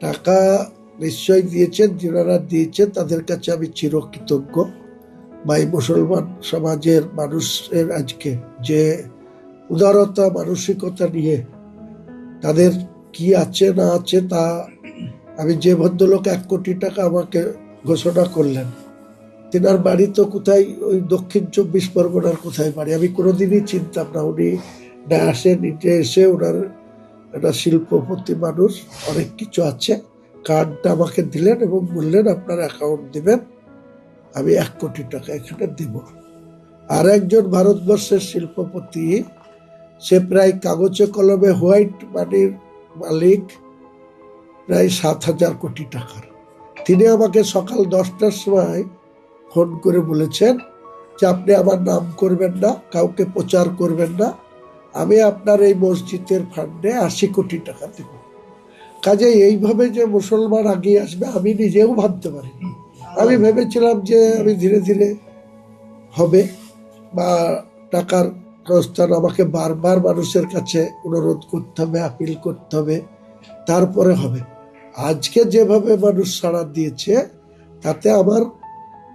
টাকা নিশ্চয় দিয়েছেন, যারা দিয়েছেন, তাদের কাছে আমি চিরকৃতজ্ঞ। বা এই মুসলমান সমাজের মানুষের আজকে যে উদারতা, মানসিকতা নিয়ে তাদের কি আছে, না আছে, তা আমি যে ভদ্রলোক এক কোটি টাকা আমাকে ঘোষণা করলেন, তেনার বাড়ি তো কোথায়? ওই দক্ষিণ চব্বিশ পরগনার কোথায় বাড়ি? আমি কোনোদিনই চিনতাম না। উনি না আসে নিচে এসে ওনার একটা শিল্পপতি মানুষ, অনেক কিছু আছে। কার্ডটা আমাকে দিলেন এবং বললেন, আপনার অ্যাকাউন্ট দিবেন, আমি এক কোটি টাকা এখানে দিব। আর একজন ভারতবর্ষের শিল্পপতি, সে প্রায় কাগজে কলমে হোয়াইট মানির মালিক, প্রায় সাত হাজার কোটি টাকার। তিনি আমাকে সকাল দশটার সময় ফোন করে বলেছেন যে, আপনি আমার নাম করবেন না, কাউকে প্রচার করবেন না আমি আপনার এই মসজিদের ফান্ডে আশি কোটি টাকা দেব। কাজে এইভাবে যে মুসলমান আগিয়ে আসবে, আমি নিজেও ভাবতে পারিনি। আমি ভেবেছিলাম যে আমি ধীরে ধীরে হবে বা টাকার প্রস্থান আমাকে বারবার মানুষের কাছে অনুরোধ করতে হবে, আপিল করতে হবে, তারপরে হবে। আজকে যেভাবে মানুষ সাড়া দিয়েছে, তাতে আমার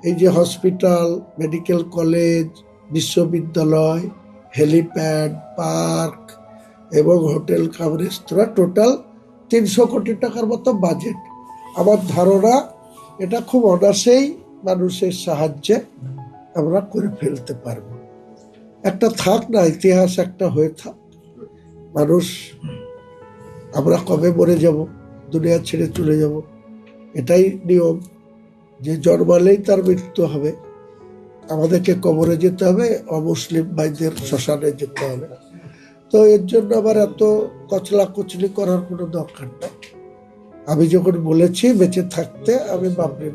এই যে হসপিটাল, মেডিকেল কলেজ, বিশ্ববিদ্যালয় হেলিপ্যাড, পার্ক এবং হোটেল কাম রেস্তোরাঁ টোটাল তিনশো কোটি টাকার মতো বাজেট। আমার ধারণা, এটা খুব অনাসেই মানুষের সাহায্যে আমরা করে ফেলতে পারব। একটা থাক না, ইতিহাস একটা হয়ে থাক। মানুষ, আমরা কবে মরে যাব? দুনিয়া ছেড়ে চলে যাব। এটাই নিয়ম। যে জন্মালেই তার মৃত্যু হবে। আমাদেরকে কবরে যেতে হবে, অমুসলিম ভাইদের শ্মশানে যেতে হবে। তো এর জন্য আমার এত কচলা কচলি করার কোনো দরকার নেই। আমি যখন বলেছি বেঁচে থাকতে আমি বাপরে